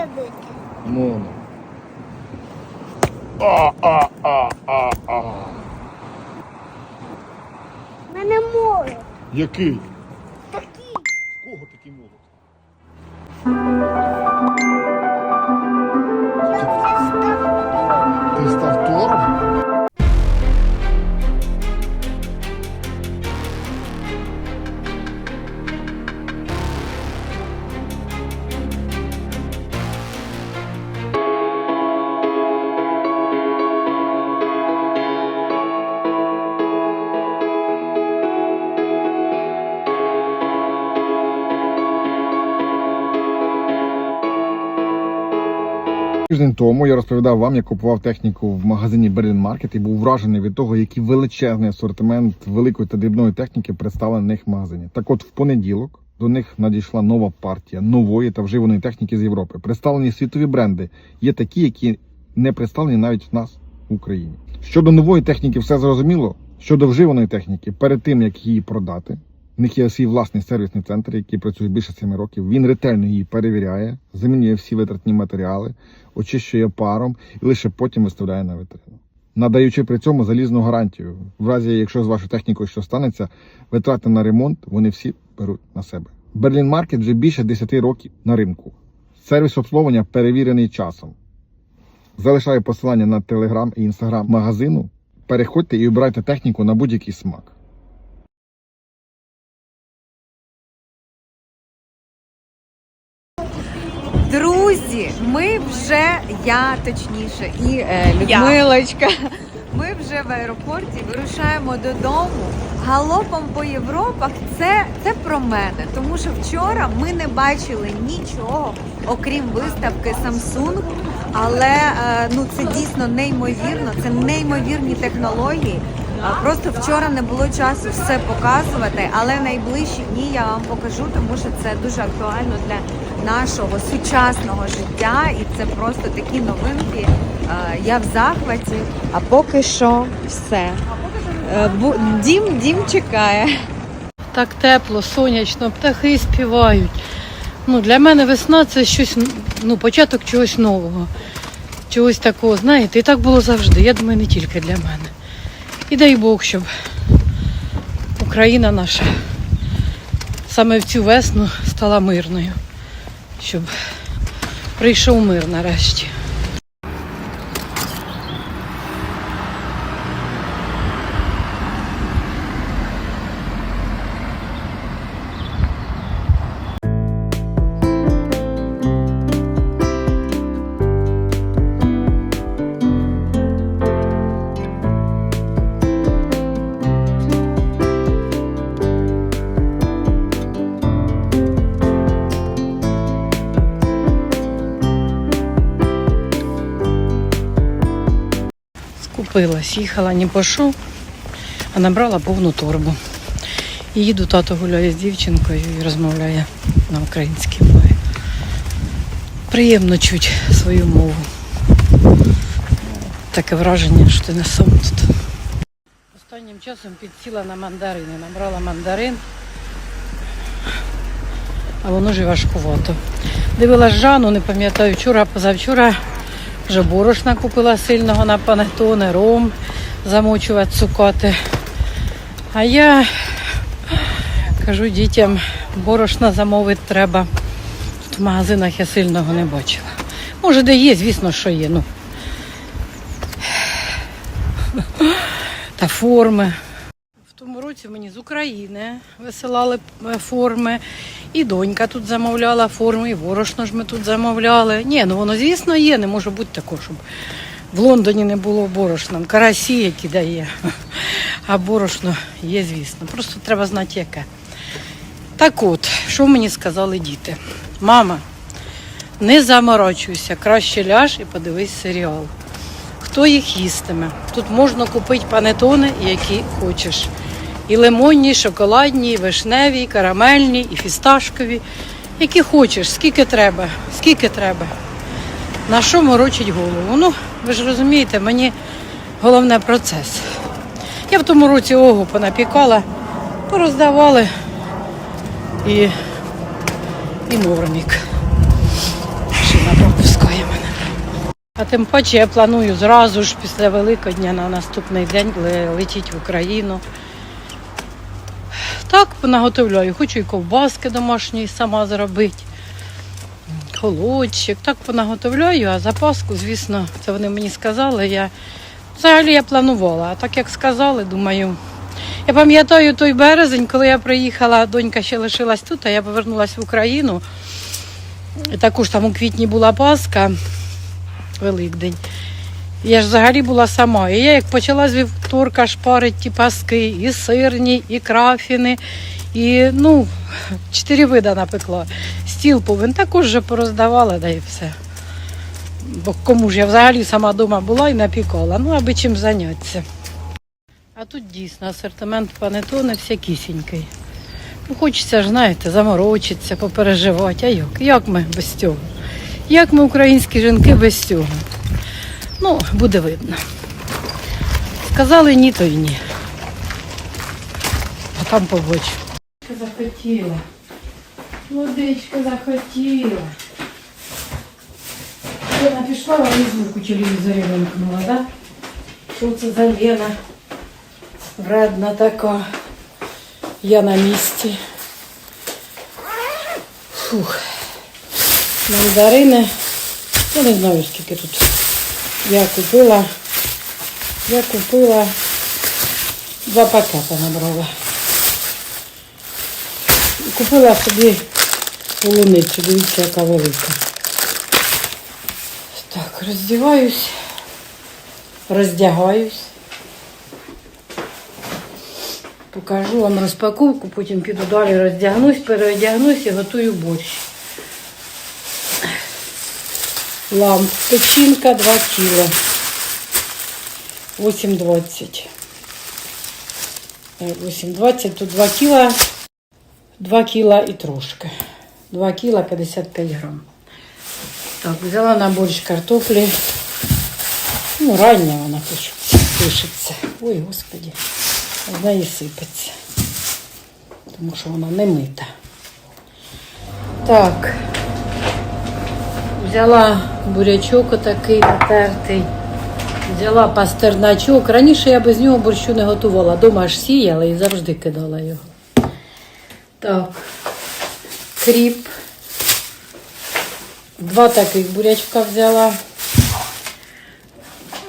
садити? Моно. А, а, а, а, а. У мене молот. Який? Такий. Кого такий молот? Тиждень тому я розповідав вам, як купував техніку в магазині Berlin Market і був вражений від того, який величезний асортимент великої та дрібної техніки представлений в них в магазині. Так от в понеділок до них надійшла нова партія нової та вживаної техніки з Європи. Представлені світові бренди. Є такі, які не представлені навіть в нас в Україні. Щодо нової техніки, все зрозуміло. Щодо вживаної техніки, перед тим як її продати, в них є свій власний сервісний центр, який працює більше 7 років. Він ретельно її перевіряє, замінює всі витратні матеріали, очищує паром і лише потім виставляє на витрину. Надаючи при цьому залізну гарантію. В разі, якщо з вашою технікою що станеться, витрати на ремонт вони всі беруть на себе. Берлін Маркет вже більше 10 років на ринку. Сервіс обслуговування перевірений часом. Залишаю посилання на телеграм і інстаграм магазину. Переходьте і обирайте техніку на будь-який смак. Друзі, ми вже, я точніше, і е, Людмилочка. Ми вже в аеропорті вирушаємо додому. Галопом по Європах це, це про мене. Тому що вчора ми не бачили нічого, окрім виставки Samsung. Але е, ну це дійсно неймовірно, це неймовірні технології. Просто вчора не було часу все показувати, але найближчі дні я вам покажу, тому що це дуже актуально для нашого сучасного життя, і це просто такі новинки. Е, Я в захваті. А поки що все. Е, Дім, дім чекає. Так тепло, сонячно, птахи співають. Ну, для мене весна це щось, ну, початок чогось нового. Чогось такого, знаєте, і так було завжди. Я думаю, не тільки для мене. І дай Бог, щоб Україна наша саме в цю весну стала мирною. Щоб прийшов мир нарешті. Скупилась, їхала не по що, а набрала повну торбу. І їду, тато гуляє з дівчинкою і розмовляє на українській мові. Приємно чуть свою мову. Таке враження, що ти не сам тут. Останнім часом підсіла на мандарини, набрала мандарин, а воно ж важкувато. Дивилась Жанну, не пам'ятаю, вчора, позавчора вже борошна купила сильного на панетоне, ром замочувати, цукати. А я кажу дітям, борошна замовити треба. Тут в магазинах я сильного не бачила. Може, де є, звісно, що є. Ну. Та форми. Році мені з України висилали е, форми. І донька тут замовляла форми, і борошно ж ми тут замовляли. Ні, ну воно, звісно, є, не може бути такого, щоб в Лондоні не було борошна. Карасі, які дає. А борошно є, звісно. Просто треба знати, яке. Так от, що мені сказали діти? Мама, не заморочуйся, краще ляж і подивись серіал. Хто їх їстиме? Тут можна купити панетони, які хочеш. І лимонні, і шоколадні, і вишневі, і карамельні, і фісташкові. Які хочеш, скільки треба, скільки треба. На що морочить голову? Ну, ви ж розумієте, мені головне процес. Я в тому році огу понапікала, пороздавали і, і нормік. Шина, правда. А тим паче я планую зразу ж після Великодня на наступний день летіти в Україну. Так понаготовляю. Хочу і ковбаски домашні сама зробити. Холодчик. Так понаготовляю, а запаску, звісно, це вони мені сказали. Я... Взагалі я планувала, а так як сказали, думаю. Я пам'ятаю той березень, коли я приїхала, донька ще лишилась тут, а я повернулася в Україну. І також там у квітні була Пасха, Великдень. Я ж взагалі була сама. І я як почала з вівторка шпарити ті паски, і сирні, і крафіни, і ну, чотири вида напекла. Стіл повинен також вже пороздавала, да і все. Бо кому ж я взагалі сама вдома була і напікала, ну аби чим зайнятися. А тут дійсно асортимент панетони всякісінький. Ну, хочеться ж, знаєте, заморочитися, попереживати. А як? Як ми без цього? Як ми, українські жінки, без цього? Ну, буде видно. Сказали ні, то й ні. А там побачу. Захотіла. Водичка захотіла. Лена пішла, а і звук у телевізорі вимкнула, да? Що це за Лена? Вредна така. Я на місці. Фух. Мандарини. Я не знаю, скільки тут. Я купила. Я купила два пакета набрала. Купила собі полуницю, дивіться, яка велика. Так, роздіваюсь, роздягаюсь. Покажу вам розпаковку, потім піду далі роздягнусь, переодягнусь і готую борщ. Ламп, печінка 2 кіла. 8,20. Е, 8,20, тут 2 кіла, 2 кіла і трошки. 2 кіла 55 грам. Так, взяла на борщ картоплі. Ну, рання вона пишеться. Ой, господи, з неї сипеться. Тому що вона не мита. Так. Взяла бурячок отакий натертий. Взяла пастерначок. Раніше я без нього борщу не готувала. Дома ж сіяла і завжди кидала його. Так. Кріп. Два таких бурячка взяла.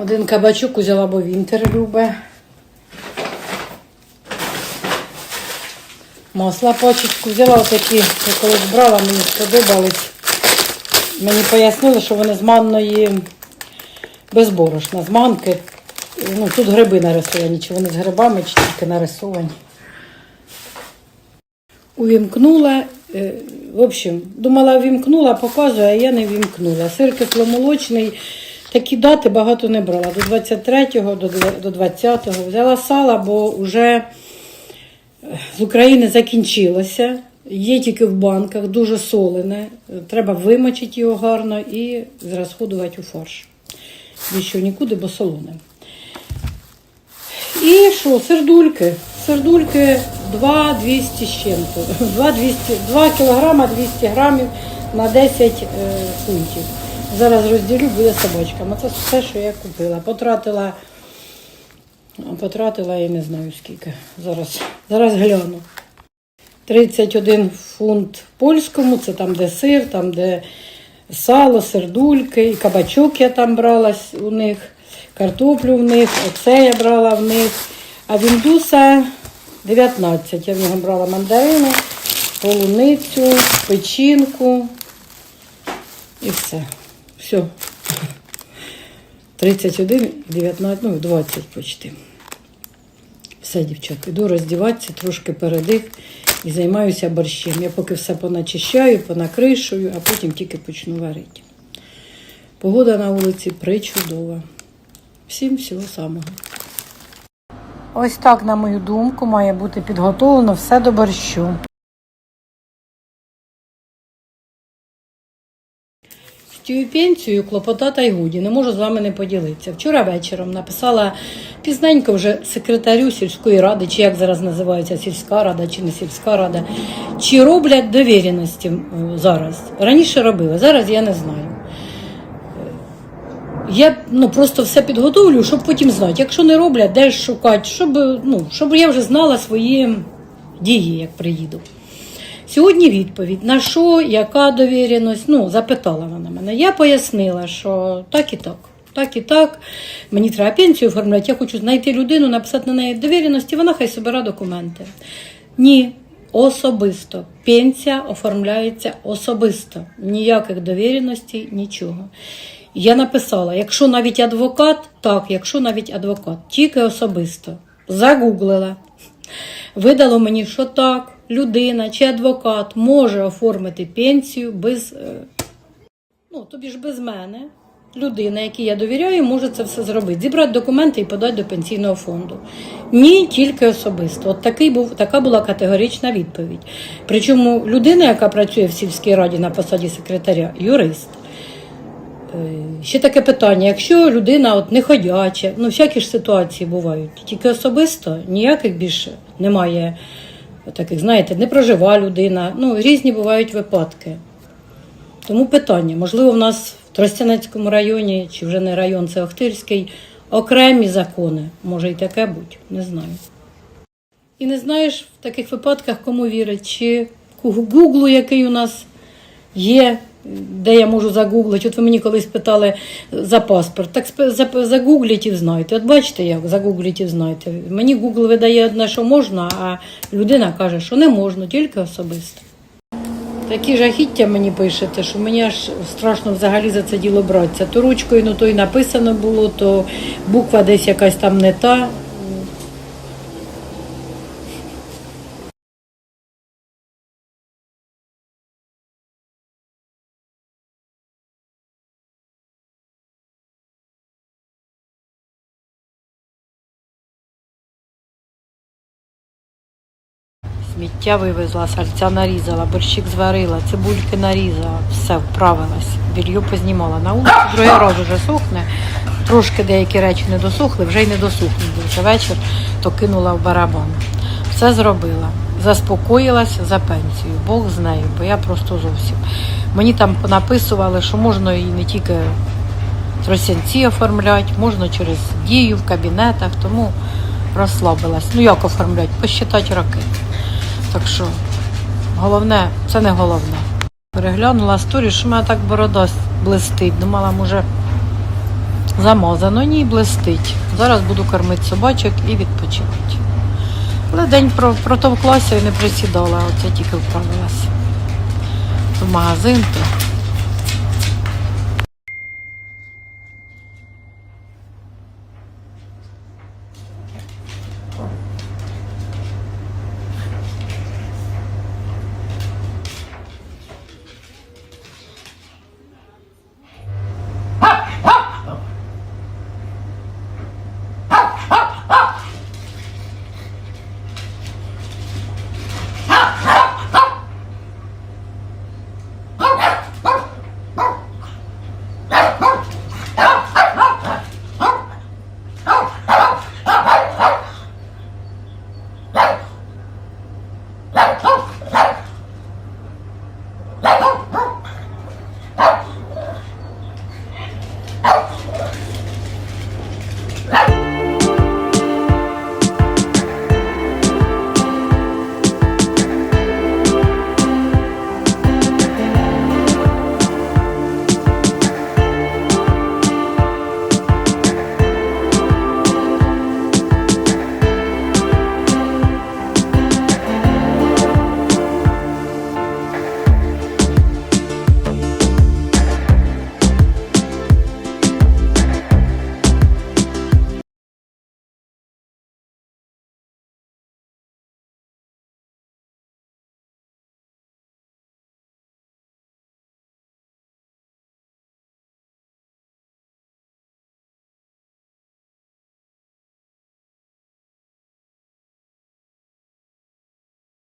Один кабачок взяла, бо Вінтер любить. Масла пачечку взяла отакі, я колись брала, мені сподобались. Мені пояснили, що вони з манної без борошна, з манки. Ну, тут гриби нарисовані, чи вони з грибами, чи тільки нарисовані. Увімкнула. е, В общем, думала, вімкнула, показує, а я не вімкнула. Сир кисломолочний. Такі дати багато не брала. До 23-го, до 20-го. Взяла сала, бо вже з України закінчилося. Є тільки в банках, дуже солене. Треба вимочити його гарно і зрозходувати у фарш. Більше нікуди, бо солоне. І що, сердульки. Сердульки 2 200 з чим-то. 2, 200, 2 кілограма 200 грамів на 10 е, фунтів. Зараз розділю, буде собачкам. Це все, що я купила. Потратила, потратила я не знаю скільки. Зараз, зараз гляну. 31 фунт польському, це там, де сир, там, де сало, сердульки, і кабачок я там брала у них, картоплю в них, оце я брала в них. А в індуса 19. Я в нього брала мандарини, полуницю, печінку і все. Все. 31, 19, ну 20 почти. Все, дівчат, іду роздіватися, трошки передих і займаюся борщем. Я поки все поначищаю, понакришую, а потім тільки почну варити. Погода на вулиці причудова. Всім всього самого. Ось так, на мою думку, має бути підготовлено все до борщу. З цією пенсією клопота та й годі, не можу з вами не поділитися. Вчора вечором написала пізненько вже секретарю сільської ради, чи як зараз називається сільська рада, чи не сільська рада, чи роблять довіреності е, зараз. Раніше робили, зараз я не знаю. Я ну, просто все підготовлю, щоб потім знати. Якщо не роблять, де шукати, щоб, ну, щоб я вже знала свої дії, як приїду. Сьогодні відповідь на що, яка довіреність, ну, запитала вона мене. Я пояснила, що так і так. Так і так, мені треба пенсію оформляти, я хочу знайти людину, написати на неї довіреності, вона хай собира документи. Ні, особисто. Пенсія оформляється особисто. Ніяких довіреностей, нічого. Я написала: якщо навіть адвокат, так, якщо навіть адвокат, тільки особисто. Загуглила. Видало мені, що так, людина чи адвокат може оформити пенсію без, е, ну, тобі ж без мене. Людина, якій я довіряю, може це все зробити. Зібрати документи і подати до пенсійного фонду. Ні, тільки особисто. От такий був, така була категорична відповідь. Причому людина, яка працює в сільській раді на посаді секретаря, юрист. Е, Ще таке питання: якщо людина от неходяча, ну всякі ж ситуації бувають, тільки особисто ніяких більше немає таких, знаєте, не прожива людина. Ну, різні бувають випадки. Тому питання, можливо, в нас в Тростянецькому районі, чи вже не район, це Охтирський, окремі закони, може і таке бути, не знаю. І не знаєш в таких випадках, кому вірить, чи Гуглу, який у нас є, де я можу загуглити. От ви мені колись питали за паспорт. Так загугліть і знаєте. От бачите, як загугліть і знаєте. Мені Google видає одне, що можна, а людина каже, що не можна, тільки особисто. Такі жахіття мені пишете, що мені аж страшно взагалі за це діло братися. То ручкою, ну то й написано було, то буква десь якась там не та. Сміття вивезла, сальця нарізала, борщик зварила, цибульки нарізала, все вправилась. Більйо познімала. На вулиці другий раз вже сохне. Трошки деякі речі не досохли, вже й не. Бо Вже вечір, то кинула в барабан. Все зробила. Заспокоїлась за пенсію. Бог з нею, бо я просто зовсім. Мені там написували, що можна і не тільки тросянці оформляти, можна через дію в кабінетах, тому розслабилась. Ну як оформляти? Посчитати роки. Так що головне, це не головне. Переглянула сторі, що в мене так борода блистить. Думала, може замазано, ні, блистить. Зараз буду кормити собачок і відпочивати. Але день протовклася і не присідала, оце тільки вправилася. В магазин то